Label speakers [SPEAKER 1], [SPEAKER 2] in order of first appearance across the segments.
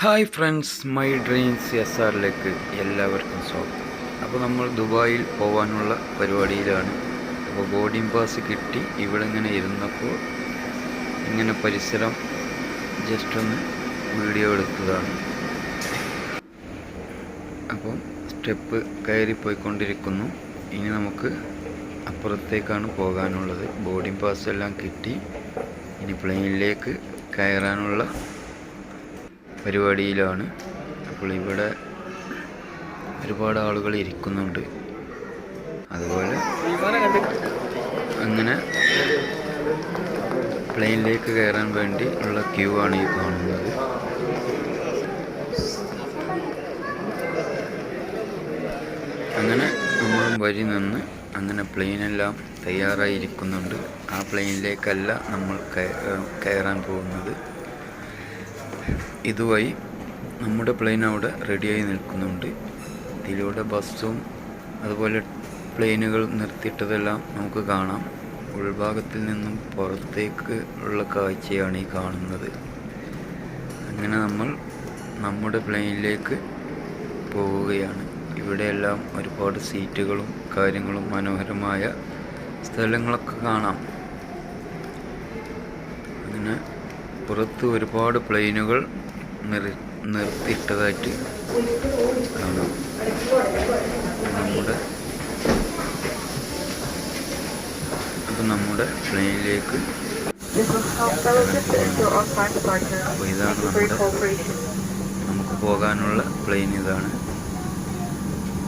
[SPEAKER 1] Hi friends my dreams S ആറിലേക്ക് എല്ലാവർക്കും സ്വാഗതം. അപ്പോൾ നമ്മൾ ദുബായിൽ പോകാനുള്ള പരിപാടിയിലാണ്. അപ്പോൾ ബോർഡിംഗ് പാസ് കിട്ടി. ഇവിടെ ഇങ്ങനെ ഇരുന്നപ്പോൾ ഇങ്ങനെ പരിസരം ജസ്റ്റ് ഒന്ന് വീഡിയോ എടുത്തതാണ്. അപ്പം സ്റ്റെപ്പ് കയറിപ്പോയിക്കൊണ്ടിരിക്കുന്നു. ഇനി നമുക്ക് അപ്പുറത്തേക്കാണ് പോകാനുള്ളത്. ബോർഡിംഗ് പാസ് എല്ലാം കിട്ടി. ഇനി പ്ലെയിനിലേക്ക് കയറാനുള്ള പരിപാടിയിലാണ്. അപ്പോൾ ഇവിടെ ഒരുപാട് ആളുകൾ ഇരിക്കുന്നുണ്ട്. അതുപോലെ അങ്ങനെ പ്ലെയിനിലേക്ക് കയറാൻ വേണ്ടി ഉള്ള ക്യൂ ആണ് ഈ കാണുന്നത്. അങ്ങനെ നമ്മളും വരി നിന്ന് അങ്ങനെ പ്ലെയിനെല്ലാം തയ്യാറായിരിക്കുന്നുണ്ട്. ആ പ്ലെയിനിലേക്കല്ല നമ്മൾ കയറാൻ പോകുന്നത്. ഇതുവഴി നമ്മുടെ പ്ലെയിൻ അവിടെ റെഡിയായി നിൽക്കുന്നുണ്ട്. ഇതിലൂടെ ബസ്സും അതുപോലെ പ്ലെയിനുകൾ നിർത്തിയിട്ടതെല്ലാം നമുക്ക് കാണാം. ഉൾഭാഗത്തിൽ നിന്നും പുറത്തേക്ക് ഉള്ള കാഴ്ചയാണ് ഈ കാണുന്നത്. അങ്ങനെ നമ്മൾ നമ്മുടെ പ്ലെയിനിലേക്ക് പോവുകയാണ്. ഇവിടെയെല്ലാം ഒരുപാട് സീറ്റുകളും കാര്യങ്ങളും മനോഹരമായ സ്ഥലങ്ങളൊക്കെ കാണാം. അങ്ങനെ പുറത്ത് ഒരുപാട് പ്ലെയിനുകൾ നിർ നിർത്തിയിട്ടതായിട്ട് കാണാം. നമ്മുടെ അപ്പം നമ്മുടെ പ്ലെയിനിലേക്ക് അപ്പോൾ ഇതാണ് നമ്മുടെ നമുക്ക് പോകാനുള്ള പ്ലെയിൻ ഇതാണ്.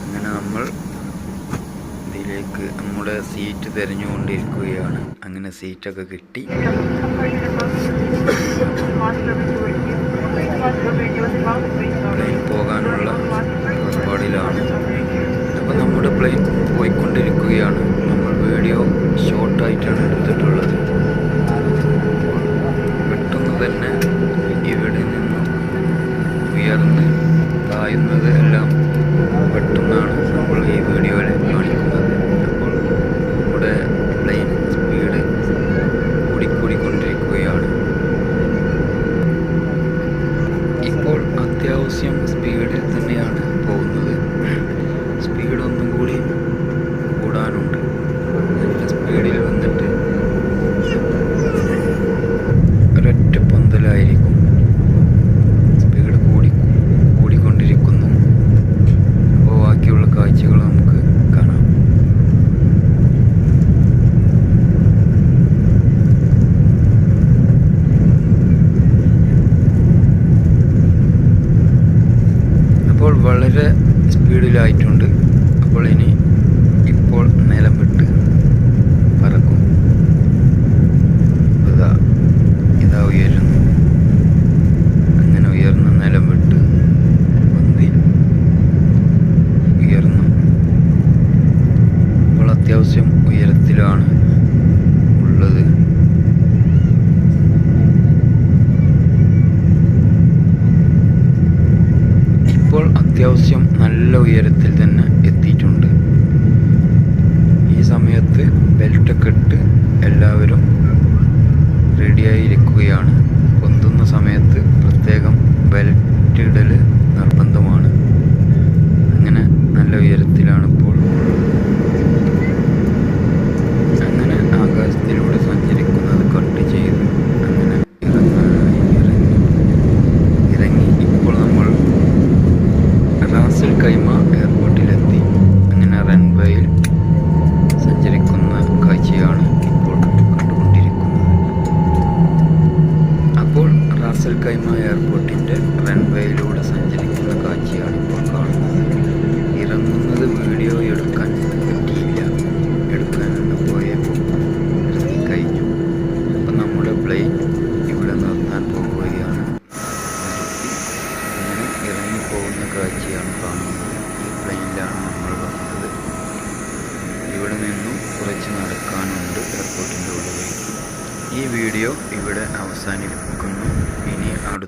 [SPEAKER 1] അങ്ങനെ നമ്മൾ ഇതിലേക്ക് നമ്മുടെ സീറ്റ് തിരഞ്ഞുകൊണ്ടിരിക്കുകയാണ്. അങ്ങനെ സീറ്റൊക്കെ കിട്ടി. പ്ലെയിൻ പോകാനുള്ള പാടിലാണ് അപ്പോൾ നമ്മുടെ പ്ലെയിൻ പോയിക്കൊണ്ടിരിക്കുകയാണ്. നമ്മൾ വീഡിയോ ഷോർട്ടായിട്ടാണ് എടുത്തിട്ടുള്ളത്. പെട്ടെന്ന് തന്നെ ഇവിടെ നിന്നും ഉയർന്ന് തായുന്നത് എല്ലാം പെട്ടെന്നാണ് നമ്മൾ ഈ വീഡിയോയിൽ കാണിക്കുന്നത് അപ്പോൾ നമ്മുടെ പ്ലെയിൻ സ്പീഡ് കൂടിക്കൂടിക്കൊണ്ടിരിക്കുകയാണ് ഇപ്പോൾ അത്യാവശ്യം സ്പീഡിൽ തന്നെയാണ് പോകുന്നത് സ്പീഡ് ഒന്നും കൂടി കൂടാനുണ്ട് നല്ല സ്പീഡിൽ വന്നിട്ട് ഒരൊറ്റ പന്തലായിരിക്കും സ്പീഡ് കൂടി കൂടിക്കൊണ്ടിരിക്കുന്നു അപ്പോൾ ബാക്കിയുള്ള കാഴ്ചകൾ നമുക്ക് കാണാം അപ്പോൾ വളരെ സ്പീഡിലായിട്ടുണ്ട് അപ്പോൾ ഇനി നല്ല ഉയരത്തിൽ തന്നെ എത്തിയിട്ടുണ്ട്. ഈ സമയത്ത് ബെൽറ്റൊക്കെ ഇട്ട് എല്ലാവരും റെഡിയായി ഇരിക്കുകയാണ് പൊന്തുന്ന സമയത്ത് പ്രത്യേകം ബെൽറ്റ് ഇടൽ നിർബന്ധമാണ് അങ്ങനെ നല്ല ഉയരത്തിലാണ് ഇപ്പോൾ അങ്ങനെ ആകാശത്തിലൂടെ സഞ്ചരിക്കുന്നത് കട്ട് ചെയ്ത് അങ്ങനെ ഇറങ്ങാനായി ഇറങ്ങി ഇറങ്ങി ഇപ്പോൾ നമ്മൾ റാസൽ കൈമ എയർപോർട്ടിലെത്തി അങ്ങനെ റൺവേയിൽ സഞ്ചരിക്കുന്ന കാഴ്ചയാണ് ഇപ്പോൾ കണ്ടുകൊണ്ടിരിക്കുന്നത് അപ്പോൾ റാസൽ കൈമ എയർപോർട്ടിന്റെ റൺവേയിലൂടെ സഞ്ചരിക്കുന്ന കാഴ്ചയാണ് ഇപ്പോൾ കാണുന്നത്. ഇറങ്ങുന്നത് വീഡിയോ എടുക്കാൻ പറ്റിയില്ല. എടുക്കാനെന്ന് പോയപ്പോൾ ഇറങ്ങിക്കഴിഞ്ഞു അപ്പം നമ്മുടെ പ്ലെയിൻ ഇവിടെ നിർത്താൻ പോവുകയാണ്. അങ്ങനെ ഇറങ്ങിപ്പോകുന്ന കാഴ്ചയാണ് കാണുന്നത്. ഈ പ്ലെയിനിലാണ് നമ്മൾ വന്നത്. ഇവിടെ നിന്നും കുറച്ച് നടക്കാനുണ്ട് എയർപോർട്ടിന്റെ ഉള്ളിലേക്ക്. ഈ വീഡിയോ ഇവിടെ അവസാനിപ്പിക്കുന്നു. ഇനി അടുത്ത